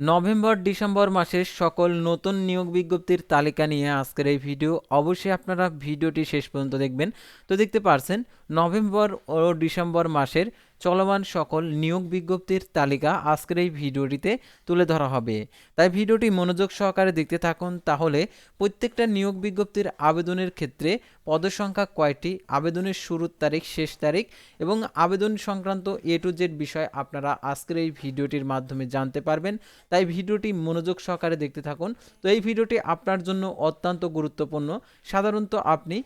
November, December মাসের সকল নতুন নিয়োগ বিজ্ঞপ্তির তালিকা নিয়ে আজকের এই ভিডিও। অবশ্যই আপনারা ভিডিওটি শেষ পর্যন্ত দেখবেন। তো দেখতে পারছেন, নভেম্বর ও ডিসেম্বর মাসের চলমান সকল নিয়োগ বিজ্ঞপ্তির তালিকা আজকের এই ভিডিওটিতে তুলে ধরা হবে। তাই ভিডিওটি মনোযোগ সহকারে দেখতে থাকুন, তাহলে প্রত্যেকটা নিয়োগ বিজ্ঞপ্তির আবেদনের ক্ষেত্রে পদসংখ্যা কয়টি, আবেদনের শুরুর তারিখ, শেষ তারিখ এবং আবেদন সংক্রান্ত এ টু জেড বিষয় আপনারা আজকের এই ভিডিওটির মাধ্যমে জানতে পারবেন। তাই ভিডিওটি মনোযোগ সহকারে দেখতে থাকুন। তো এই ভিডিওটি আপনার জন্য অত্যন্ত গুরুত্বপূর্ণ। সাধারণত আপনি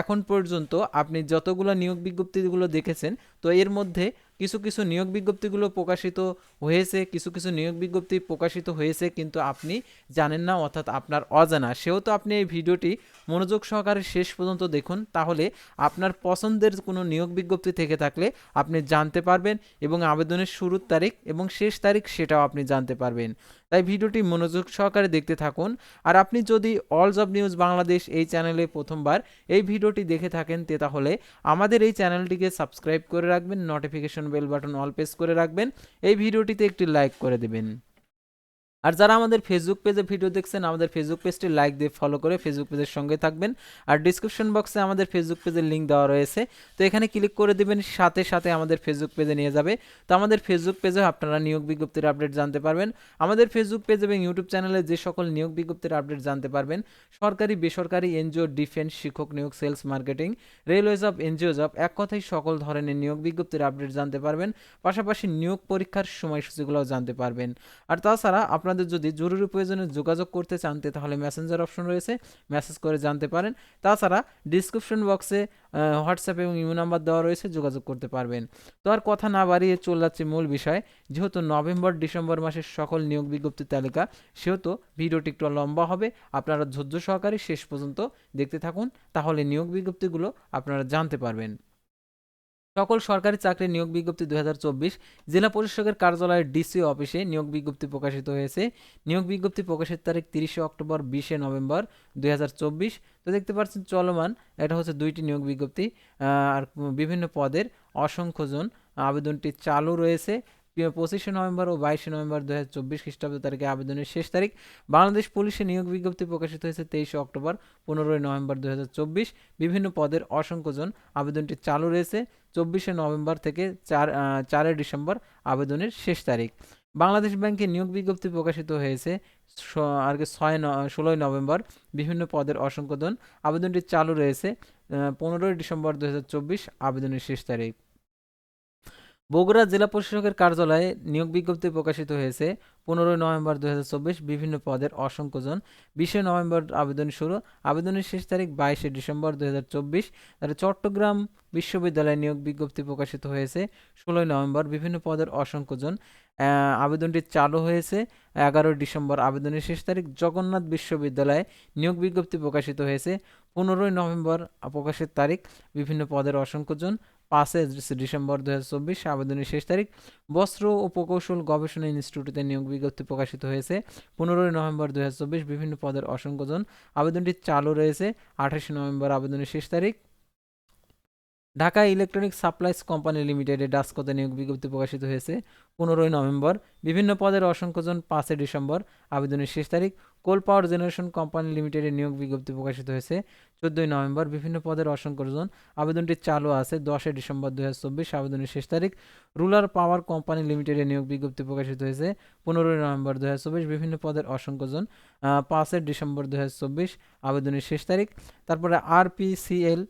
এখন পর্যন্ত আপনি যতগুলো নিয়োগ বিজ্ঞপ্তিগুলো দেখেছেন, তো এর মধ্যে মধ্যে কিছু কিছু নিয়োগ বিজ্ঞপ্তিগুলো প্রকাশিত হয়েছে, কিছু কিছু নিয়োগ বিজ্ঞপ্তি প্রকাশিত হয়েছে, কিন্তু আপনি জানেন না, অর্থাৎ আপনার অজানা। সেহেতু আপনি এই ভিডিওটি মনোযোগ সহকারে শেষ পর্যন্ত দেখুন, তাহলে আপনার পছন্দের কোনো নিয়োগ বিজ্ঞপ্তি থেকে থাকলে আপনি জানতে পারবেন এবং আবেদনের শুরুর তারিখ এবং শেষ তারিখ সেটাও আপনি জানতে পারবেন। তাই ভিডিওটি মনোযোগ সহকারে দেখতে থাকুন। আর আপনি যদি অল জব নিউজ বাংলাদেশ এই চ্যানেলে প্রথমবার এই ভিডিওটি দেখে থাকেন, তে তাহলে আমাদের এই চ্যানেলটিকে সাবস্ক্রাইব করে রাখবেন, notification bell button all press করে রাখবেন। এই ভিডিওটিতে একটি লাইক করে দেবেন। আর যারা আমাদের ফেসবুক পেজে ভিডিও দেখছেন, আমাদের ফেসবুক পেজটি লাইক দিয়ে ফলো করে ফেসবুক পেজের সঙ্গে থাকবেন। আর ডিসক্রিপশন বক্সে আমাদের ফেসবুক পেজের লিঙ্ক দেওয়া রয়েছে। তো এখানে ক্লিক করে দেবেন, সাথে সাথে আমাদের ফেসবুক পেজে নিয়ে যাবে। তো আমাদের ফেসবুক পেজে আপনারা নিয়োগ বিজ্ঞপ্তির আপডেট জানতে পারবেন। আমাদের ফেসবুক পেজ এবং ইউটিউব চ্যানেলে যে সকল নিয়োগ বিজ্ঞপ্তির আপডেট জানতে পারবেন, সরকারি, বেসরকারি এনজিও ডিফেন্স শিক্ষক নিয়োগ sales marketing railway job NGO job এক কথায় সকল ধরনের নিয়োগ বিজ্ঞপ্তির আপডেট জানতে পারবেন। পাশাপাশি নিয়োগ পরীক্ষার সময়সূচিগুলোও জানতে পারবেন। আর তাছাড়া আপনাদের যদি জরুরি প্রয়োজনে যোগাযোগ করতে চানতে তাহলে মেসেঞ্জার অপশন রয়েছে। মেসেজ করে জানতে পারেন। তাছাড়া ডিসক্রিপশন বক্সে হোয়াটসঅ্যাপ এবং ইমো নাম্বার দেওয়া রয়েছে, যোগাযোগ করতে পারবেন। তো আর কথা না বাড়িয়ে চলে যাচ্ছে মূল বিষয়। যেহেতু নভেম্বর, ডিসেম্বর মাসের সকল নিয়োগ বিজ্ঞপ্তির তালিকা, সেহেতু ভিডিওটি একটু লম্বা হবে। আপনারা ধৈর্য সহকারে শেষ পর্যন্ত দেখতে থাকুন। তাহলে নিয়োগ বিজ্ঞপ্তিগুলো আপনারা জানতে পারবেন। সকল সরকারি চাকরি নিয়োগ বিজ্ঞপ্তি দুই হাজার চব্বিশ জেলা পরিষদের কার্যালয়ের ডিসি অফিসে নিয়োগ বিজ্ঞপ্তি প্রকাশিত হয়েছে। নিয়োগ বিজ্ঞপ্তি প্রকাশের তারিখ তিরিশে অক্টোবর, বিশে নভেম্বর দুই হাজার চব্বিশ। তো দেখতে পাচ্ছেন চলমান, এটা হচ্ছে দুইটি নিয়োগ বিজ্ঞপ্তি। আর বিভিন্ন পদের অসংখ্যজন আবেদনটি চালু রয়েছে। পঁচিশে নভেম্বর ও বাইশে নভেম্বর দু হাজার চব্বিশ খ্রিস্টাব্দ তারিখে আবেদনের শেষ তারিখ। বাংলাদেশ পুলিশে নিয়োগ বিজ্ঞপ্তি প্রকাশিত হয়েছে তেইশে অক্টোবর, পনেরোই নভেম্বর দু চব্বিশ। বিভিন্ন পদের অসংখ্যজন আবেদনটি চালু রয়েছে। চব্বিশে নভেম্বর থেকে চার চারই ডিসেম্বর আবেদনের শেষ তারিখ। বাংলাদেশ ব্যাংকে নিয়োগ বিজ্ঞপ্তি প্রকাশিত হয়েছে আর কি ছয় ষোলোই নভেম্বর। বিভিন্ন পদের অসংখ্যজন আবেদনটি চালু রয়েছে পনেরোই ডিসেম্বর দু হাজার চব্বিশ আবেদনের শেষ তারিখ। বগুড়া জেলা প্রশাসকের কার্যালয়ে নিয়োগ বিজ্ঞপ্তি প্রকাশিত হয়েছে। পনেরোই নভেম্বর দুই হাজার চব্বিশ বিভিন্ন পদের অসংখ্যজন। বিশে নভেম্বর আবেদন শুরু। আবেদনের শেষ তারিখ বাইশে ডিসেম্বর দু হাজার চব্বিশ। চট্টগ্রাম বিশ্ববিদ্যালয়ে নিয়োগ বিজ্ঞপ্তি প্রকাশিত হয়েছে। ষোলোই নভেম্বর বিভিন্ন পদের আহ, আবেদনটি চালু হয়েছে। এগারোই ডিসেম্বর আবেদনের শেষ তারিখ জগন্নাথ বিশ্ববিদ্যালয়ে নিয়োগ বিজ্ঞপ্তি প্রকাশিত হয়েছে। পনেরোই নভেম্বর প্রকাশের তারিখ বিভিন্ন পদের অসংখ্যজন পাঁচই ডিসেম্বর দু হাজার চব্বিশ আবেদনের শেষ তারিখ, বস্ত্র ও প্রকৌশল গবেষণা ইনস্টিটিউটে নিয়োগ বিজ্ঞপ্তি প্রকাশিত হয়েছে। পনেরোই নভেম্বর দু হাজার চব্বিশ বিভিন্ন পদের অসংখ্যজন আবেদনটি চালু রয়েছে। আঠাশে নভেম্বর আবেদনের শেষ তারিখ ঢাকা ইলেকট্রনিক সাপ্লাইস কোম্পানি লিমিটেডে ডাস্কোতে নিয়োগ বিজ্ঞপ্তি প্রকাশিত হয়েছে পনেরোই নভেম্বর। বিভিন্ন পদের অসংখ্যজন পাঁচই ডিসেম্বর আবেদনের শেষ তারিখ কোল পাওয়ার জেনারেশন কোম্পানি লিমিটেডে নিয়োগ বিজ্ঞপ্তি প্রকাশিত হয়েছে। চোদ্দোই নভেম্বর বিভিন্ন পদের অসংখ্যজন আবেদনটি চালু আছে। দশই ডিসেম্বর দু হাজার চব্বিশ আবেদনের শেষ তারিখ রুলার পাওয়ার কোম্পানি লিমিটেডে নিয়োগ বিজ্ঞপ্তি প্রকাশিত হয়েছে। পনেরোই নভেম্বর দু হাজার চব্বিশ বিভিন্ন পদের অসংখ্যজন পাঁচই ডিসেম্বর দু হাজার চব্বিশ আবেদনের শেষ তারিখ। তারপরে আরপিসিএল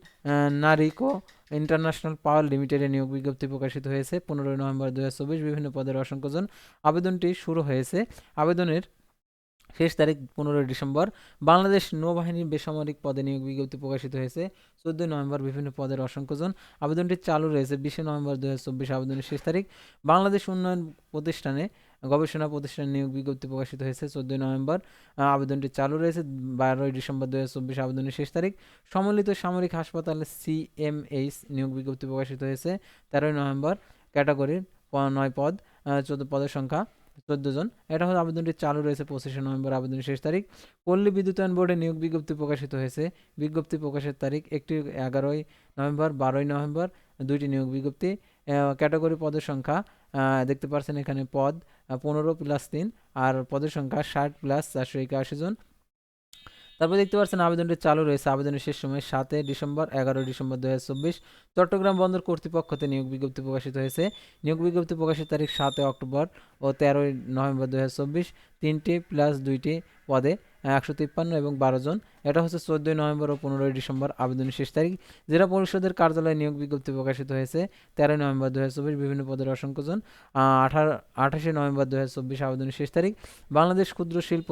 নারিকো ইন্টারন্যাশনাল পাওয়ার লিমিটেডে নিয়োগ বিজ্ঞপ্তি প্রকাশিত হয়েছে। পনেরোই নভেম্বর দু হাজার চব্বিশ বিভিন্ন পদের অসংখ্যজন আবেদনটি শুরু হয়েছে। আবেদনের শেষ তারিখ পনেরোই ডিসেম্বর। বাংলাদেশ নৌবাহিনীর বেসামরিক পদে নিয়োগ বিজ্ঞপ্তি প্রকাশিত হয়েছে। চোদ্দোই নভেম্বর বিভিন্ন পদের অসংখ্যজন আবেদনটি চালু রয়েছে। বিশে নভেম্বর দু হাজার চব্বিশ আবেদনের শেষ তারিখ। বাংলাদেশ উন্নয়ন প্রতিষ্ঠানে গবেষণা প্রতিষ্ঠানে নিয়োগ বিজ্ঞপ্তি প্রকাশিত হয়েছে চোদ্দোই নভেম্বর। আবেদনটি চালু রয়েছে বারোই ডিসেম্বর দু হাজার চব্বিশ আবেদনের শেষ তারিখ। সম্মিলিত সামরিক হাসপাতালে সিএমএইচ নিয়োগ বিজ্ঞপ্তি প্রকাশিত হয়েছে তেরোই নভেম্বর ক্যাটাগরির নয় পদ চোদ্দ পদের সংখ্যা চোদ্দ জন। এটা হলো আবেদনটি চালু রয়েছে পঁচিশে নভেম্বর আবেদনের শেষ তারিখ। পল্লী বিদ্যুতায়ন বোর্ডে নিয়োগ বিজ্ঞপ্তি প্রকাশিত হয়েছে। বিজ্ঞপ্তি প্রকাশের তারিখ একটি এগারোই নভেম্বর, বারোই নভেম্বর, দুইটি নিয়োগ বিজ্ঞপ্তি। ক্যাটাগরি পদের সংখ্যা দেখতে পাচ্ছেন এখানে পদ পনেরো প্লাস তিন, আর পদের সংখ্যা ষাট প্লাস চারশো একাশি জন। তারপর দেখতে পাচ্ছেন আবেদনটি চালু রয়েছে। আবেদনের শেষ সময় সাতে ডিসেম্বর এগারো ডিসেম্বর দু হাজার চব্বিশ। চট্টগ্রাম বন্দর কর্তৃপক্ষতে নিয়োগ বিজ্ঞপ্তি প্রকাশিত হয়েছে। নিয়োগ বিজ্ঞপ্তি প্রকাশের তারিখ সাতই অক্টোবর ও তেরোই নভেম্বর দু তিনটি প্লাস দুইটি পদে একশো তিপ্পান্ন এবং বারো জন। এটা হচ্ছে চোদ্দোই নভেম্বর ও পনেরোই ডিসেম্বর আবেদনের শেষ তারিখ। জেলা পরিষদের কার্যালয়ে নিয়োগ বিজ্ঞপ্তি প্রকাশিত হয়েছে তেরোই নভেম্বর দু হাজার চব্বিশ বিভিন্ন পদের অসংখ্য জন। আঠারো, আঠাশে নভেম্বর দু হাজার চব্বিশ আবেদনের শেষ তারিখ। বাংলাদেশ ক্ষুদ্র শিল্প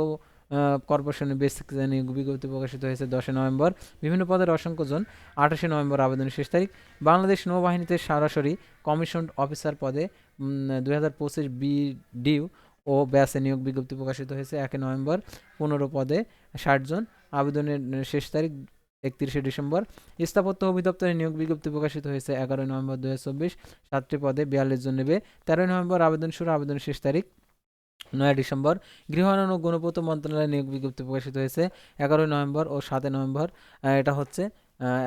কর্পোরেশনের বেসিক নিয়োগ বিজ্ঞপ্তি প্রকাশিত হয়েছে দশই নভেম্বর। বিভিন্ন পদের অসংখ্য জন। আঠাশে নভেম্বর আবেদনের শেষ তারিখ। বাংলাদেশ নৌবাহিনীতে সরাসরি কমিশন অফিসার পদে দু হাজার পঁচিশ বিডিউ ও ব্যাসে নিয়োগ বিজ্ঞপ্তি প্রকাশিত হয়েছে একই নভেম্বর পনেরো পদে ষাট জন। আবেদনের শেষ তারিখ একত্রিশে ডিসেম্বর। স্থাপত্য অধিদপ্তরে নিয়োগ বিজ্ঞপ্তি প্রকাশিত হয়েছে এগারোই নভেম্বর দু হাজার চব্বিশ। সাতটি পদে বিয়াল্লিশ জন নেবে। তেরোই নভেম্বর আবেদন শুরু, আবেদনের শেষ তারিখ নয় ডিসেম্বর। গৃহায়ণ ও গণপূর্ত মন্ত্রণালয়ে নিয়োগ বিজ্ঞপ্তি প্রকাশিত হয়েছে এগারোই নভেম্বর ও সাতই নভেম্বর। এটা হচ্ছে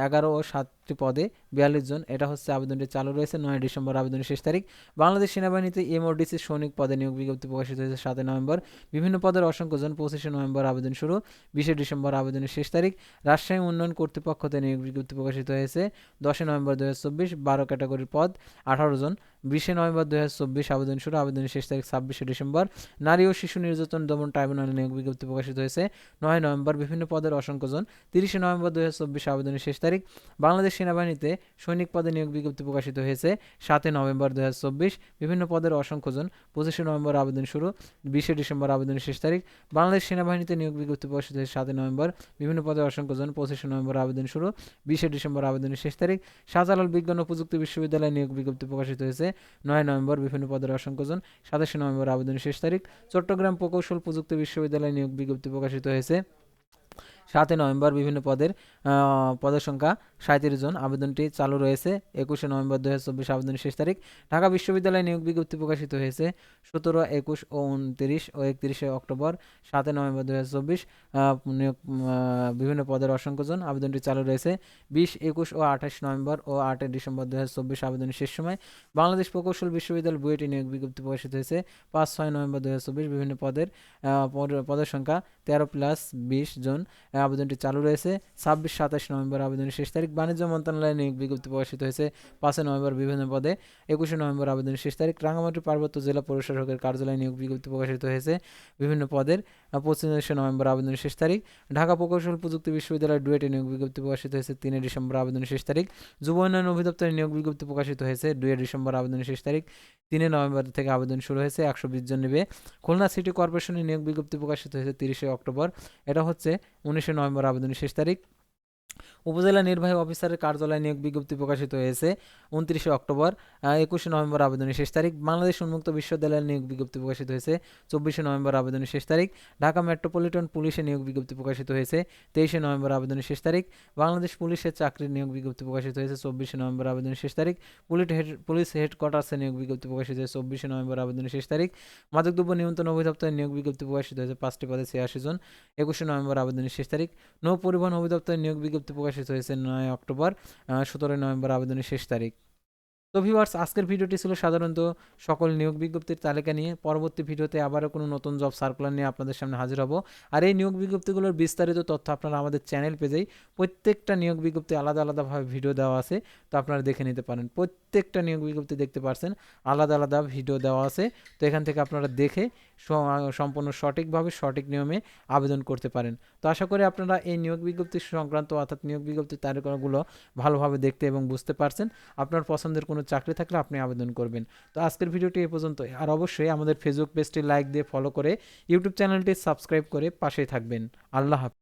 এগারো ও সাতটি পদে বিয়াল্লিশ জন। এটা হচ্ছে আবেদনটি চালু রয়েছে নয় ডিসেম্বর আবেদনের শেষ তারিখ। বাংলাদেশ সেনাবাহিনীতে এমওডিসি সৈনিক পদে নিয়োগ বিজ্ঞপ্তি প্রকাশিত হয়েছে সাতই নভেম্বর। বিভিন্ন পদের অসংখ্য জন পঁচিশে নভেম্বর আবেদন শুরু, বিশে ডিসেম্বর আবেদনের শেষ তারিখ। রাজশাহী উন্নয়ন কর্তৃপক্ষতে নিয়োগ বিজ্ঞপ্তি প্রকাশিত হয়েছে দশই নভেম্বর দু হাজার চব্বিশ, বারো ক্যাটাগরির পদ, আঠারো জন। বিশে নভেম্বর দু হাজার চব্বিশ আবেদন শুরু, আবেদনের শেষ তারিখ ছাব্বিশে ডিসেম্বর। নারী ও শিশু নির্যাতন দমন ট্রাইব্যুনালে নিয়োগ বিজ্ঞপ্তি প্রকাশিত হয়েছে নয় নভেম্বর। বিভিন্ন পদের অসংখ্য জন। তিরিশে নভেম্বর দু হাজার চব্বিশ আবেদনের শেষ তারিখ। বাংলাদেশ সেনাবাহিনীতে সৈনিক পদে নিয়োগ বিজ্ঞপ্তি প্রকাশিত হয়েছে সাতই নভেম্বর দু হাজার চব্বিশ। বিভিন্ন পদের অসংখ্য জন পঁচিশে নভেম্বর আবেদন শুরু, বিশে ডিসেম্বর আবেদনের শেষ তারিখ। বাংলাদেশ সেনাবাহিনীতে নিয়োগ বিজ্ঞপ্তি প্রকাশিত হয়েছে সাতই নভেম্বর। বিভিন্ন পদের অসংখ্য জন পঁচিশে নভেম্বর আবেদন শুরু, বিশে ডিসেম্বর আবেদনের শেষ তারিখ। শাহজালাল বিজ্ঞান ও প্রযুক্তি বিশ্ববিদ্যালয়ে নিয়োগ বিজ্ঞপ্তি প্রকাশিত হয়েছে নয় নভেম্বর। বিভিন্ন পদের অসংখ্য জন সাতাশে নভেম্বর আবেদনের শেষ তারিখ। চট্টগ্রাম প্রকৌশল প্রযুক্তি বিশ্ববিদ্যালয়ে নিয়োগ বিজ্ঞপ্তি প্রকাশিত হয়েছে সাতই নভেম্বর। বিভিন্ন পদের পদের সংখ্যা সাঁত্রিশ জন আবেদনটি চালু রয়েছে। একুশে নভেম্বর দু হাজার চব্বিশ আবেদনের শেষ তারিখ। ঢাকা বিশ্ববিদ্যালয়ে নিয়োগ বিজ্ঞপ্তি প্রকাশিত হয়েছে সতেরো, একুশ ও উনত্রিশ ও একত্রিশে অক্টোবর সাতই নভেম্বর দু নিয়োগ বিভিন্ন পদের অসংখ্য জন আবেদনটি চালু রয়েছে। বিশ, একুশ ও আঠাশ নভেম্বর ও আটই ডিসেম্বর দু হাজার চব্বিশ আবেদনের শেষ সময় বাংলাদেশ প্রকৌশল বিশ্ববিদ্যালয় বুয়েটে নিয়োগ বিজ্ঞপ্তি প্রকাশিত হয়েছে। পাঁচ, ছয় নভেম্বর দু হাজার চব্বিশ বিভিন্ন পদের পদ- পদের সংখ্যা তেরো প্লাস বিশ জন আবেদনটি চালু রয়েছে। ছাব্বিশ, সাতাশ নভেম্বর আবেদনের শেষ তারিখ বাণিজ্য মন্ত্রণালয়ে নিয়োগ বিজ্ঞপ্তি প্রকাশিত হয়েছে পাঁচই নভেম্বর বিভিন্ন পদে। একুশে নভেম্বর আবেদনের শেষ তারিখ রাঙামাটি পার্বত্য জেলা প্রশাসকের কার্যালয়ে নিয়োগ বিজ্ঞপ্তি প্রকাশিত হয়েছে বিভিন্ন পদের। পঁচিশে নভেম্বর আবেদনের শেষ তারিখ ঢাকা প্রকৌশল প্রযুক্তি বিশ্ববিদ্যালয় ডুয়েটে নিয়োগ বিজ্ঞপ্তি প্রকাশিত হয়েছে তিনে ডিসেম্বর আবেদনের শেষ তারিখ। যুব উন্নয়ন অধিদপ্তরে নিয়োগ বিজ্ঞপ্তি প্রকাশিত হয়েছে দুয়ে ডিসেম্বর আবেদনের শেষ তারিখ। তিনে নভেম্বর থেকে আবেদন শুরু হয়েছে, একশো বিশ জন নেবে। খুলনা সিটি কর্পোরেশনের নিয়োগ বিজ্ঞপ্তি প্রকাশিত হয়েছে তিরিশে অক্টোবর। এটা হচ্ছে উনিশে নভেম্বর আবেদনের শেষ তারিখ। উপজেলা নির্বাহী অফিসারের কার্যালয়ে নিয়োগ বিজ্ঞপ্তি প্রকাশিত হয়েছে উনত্রিশে অক্টোবর একুশে নভেম্বর আবেদনের শেষ তারিখ। বাংলাদেশ উন্মুক্ত বিশ্ববিদ্যালয়ের নিয়োগ বিজ্ঞপ্তি প্রকাশিত হয়েছে চব্বিশে নভেম্বর আবেদনের শেষ তারিখ। ঢাকা মেট্রোপলিটন পুলিশে নিয়োগ বিজ্ঞপ্তি প্রকাশিত হয়েছে তেইশে নভেম্বর আবেদনের শেষ তারিখ। বাংলাদেশ পুলিশের চাকরির নিয়োগ বিজ্ঞপ্তি প্রকাশিত হয়েছে চব্বিশে নভেম্বর আবেদনের শেষ তারিখ। পুলিশ হেড, পুলিশ হেডকোয়ার্টার্সে নিয়োগ বিজ্ঞপ্তি প্রকাশিত হয়েছে চব্বিশে নভেম্বর আবেদনের শেষ তারিখ। মাদকদ্রব্য নিয়ন্ত্রণ অধিদপ্তরের নিয়োগ বিজ্ঞপ্তি প্রকাশিত হয়েছে পাঁচটি পদে ছিয়াশি জন। একুশে নভেম্বর আবেদনের শেষ তারিখ। নৌ পরিবহন অধিদপ্তরের নিয়োগ বিজ্ঞপ্তি প্রকাশিত হয়েছে নয় অক্টোবর সতেরোই নভেম্বর আবেদনের শেষ তারিখ। তো ভিউয়ার্স আজকের ভিডিওটি ছিল সাধারণত সকল নিয়োগ বিজ্ঞপ্তির তালিকা নিয়ে। পরবর্তী ভিডিওতে আবারও কোনো নতুন জব সার্কুলার নিয়ে আপনাদের সামনে হাজির হব। আর এই নিয়োগ বিজ্ঞপ্তিগুলোর বিস্তারিত তথ্য আপনারা আমাদের চ্যানেল পেজেই প্রত্যেকটা নিয়োগ বিজ্ঞপ্তি আলাদা আলাদাভাবে ভিডিও দেওয়া আছে, তো আপনারা দেখে নিতে পারেন। প্রত্যেকটা নিয়োগ বিজ্ঞপ্তি দেখতে পারছেন, আলাদা আলাদা ভিডিও দেওয়া আছে। তো এখান থেকে আপনারা দেখে সম্পূর্ণ সঠিকভাবে সঠিক নিয়মে আবেদন করতে পারেন। তো আশা করি আপনারা এই নিয়োগ বিজ্ঞপ্তি সংক্রান্ত অর্থাৎ নিয়োগ বিজ্ঞপ্তির তালিকাগুলো ভালোভাবে দেখতে এবং বুঝতে পারছেন। আপনার পছন্দের কোনো চাকরি থাকলে আপনি আবেদন করবেন। তো আজকের ভিডিওটি এ পর্যন্ত আর অবশ্যই আমাদের ফেসবুক পেজটি লাইক দিয়ে ফলো করে ইউটিউব চ্যানেলটি সাবস্ক্রাইব করে পাশেই থাকবেন। আল্লাহ হাফেজ।